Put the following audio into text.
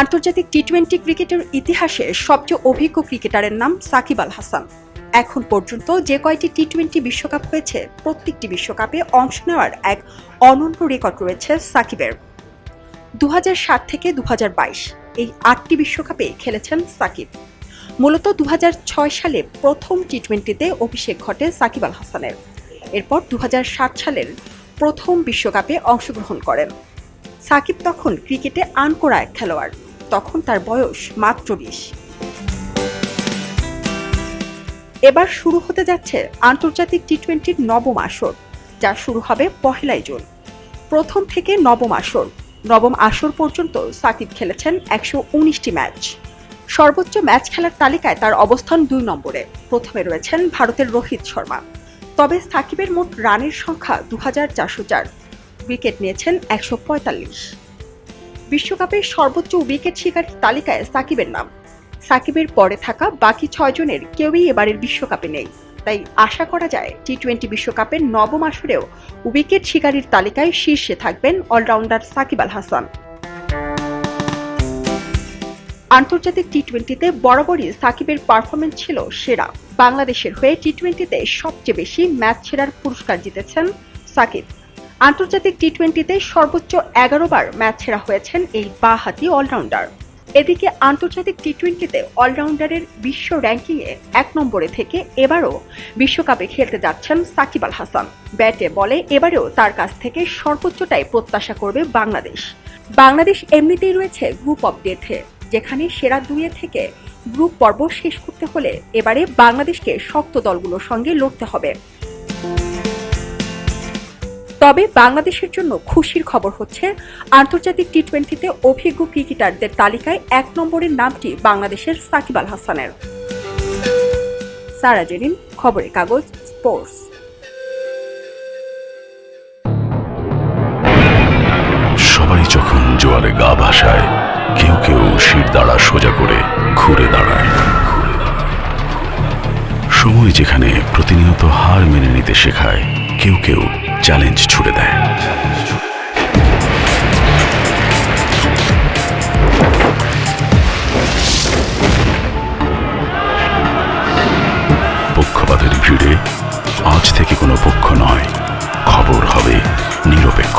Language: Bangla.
আন্তর্জাতিক টি টোয়েন্টি ক্রিকেটের ইতিহাসে সবচেয়ে অভিজ্ঞ ক্রিকেটারের নাম সাকিব আল হাসান। এখন পর্যন্ত যে কয়টি টি টোয়েন্টি বিশ্বকাপ হয়েছে, প্রত্যেকটি বিশ্বকাপে অংশ নেওয়ার এক অনন্য রেকর্ড রয়েছে সাকিবের। দু সাত থেকে দু হাজার বাইশ এই আটটি বিশ্বকাপে খেলেছেন সাকিব। মূলত দু হাজার ছয় সালে প্রথম টি টোয়েন্টিতে অভিষেক ঘটে সাকিব আল হাসানের। এরপর দু হাজার সাত সালের প্রথম বিশ্বকাপে অংশগ্রহণ করেন। সাকিব তখন ক্রিকেটে আনকোড়া এক খেলোয়াড়। তখন তার বয়স মাত্র বিশ। এবার শুরু হতে যাচ্ছে আন্তর্জাতিক টি টোয়েন্টির নবম আসর, যা শুরু হবে পহেলাই জুন। প্রথম থেকে নবম আসর নবম আসর পর্যন্ত সাকিব খেলেছেন একশো উনিশটি ম্যাচ। সর্বোচ্চ ম্যাচ খেলার তালিকায় তার অবস্থান দুই নম্বরে, প্রথমে রয়েছেন ভারতের রোহিত শর্মা। তবে সাকিবের মোট রানের সংখ্যা দু হাজার চারশো চার। উইকেট নিয়েছেন একশো পঁয়তাল্লিশ। বিশ্বকাপের সর্বোচ্চ উইকেট শিকার তালিকায় সাকিবের নাম। সাকিবের পরে থাকা বাকি ছয়জনের কেউই এবারের বিশ্বকাপে নেই। তাই আশা করা যায় টি টোয়েন্টি বিশ্বকাপের নবম আসরেও উইকেট শিকারীর তালিকায় শীর্ষে থাকবেন অলরাউন্ডার সাকিব আল হাসান। আন্তর্জাতিক টি টোয়েন্টিতে বরাবরই সাকিবের পারফরমেন্স ছিল সেরা। বাংলাদেশের হয়ে টি টোয়েন্টিতে সবচেয়ে বেশি ম্যাচ সেরার পুরস্কার জিতেছেন সাকিব। আন্তর্জাতিক টি টোয়েন্টিতে সর্বোচ্চ এগারো বার ম্যাচ সেরা হয়েছেন এই বাহাতি অলরাউন্ডার। এদিকে আন্তর্জাতিক টি টোয়েন্টিতে অলরাউন্ডারের বিশ্ব র্যাঙ্কিংয়ে এক নম্বরে থেকে এবারও বিশ্বকাপে খেলতে যাচ্ছেন সাকিব আল হাসান। ব্যাটে বলে এবারেও তার কাছ থেকে সর্বোচ্চটাই প্রত্যাশা করবে বাংলাদেশ। বাংলাদেশ এমনিতেই রয়েছে গ্রুপ অফ ডেথে যেখানে সেরা দুইয়ে থেকে গ্রুপ পর্ব শেষ করতে হলে এবারে বাংলাদেশকে শক্ত দলগুলোর সঙ্গে লড়তে হবে। তবে বাংলাদেশের জন্য খুশির খবর হচ্ছে, আন্তর্জাতিক টি টোয়েন্টিতে অভিজ্ঞ ক্রিকেটারদের তালিকায় এক নম্বরের নামটি বাংলাদেশের সাকিব আল হাসানের। সারা জেরিন খবরের কাগজ, স্পোর্টস। সবাই যখন জোয়ারে গা ভাসায়, কেউ কেউ শির দাঁড়া সোজা করে ঘুরে দাঁড়ায়। সময় যেখানে প্রতিনিয়ত হার মেনে নিতে শেখায়, কেউ কেউ চ্যালেঞ্জ ছুড়ে দেয়। পক্ষপাতের ভিড়ে আজ থেকে কোনো পক্ষ নয়। খবর হবে নিরপেক্ষ।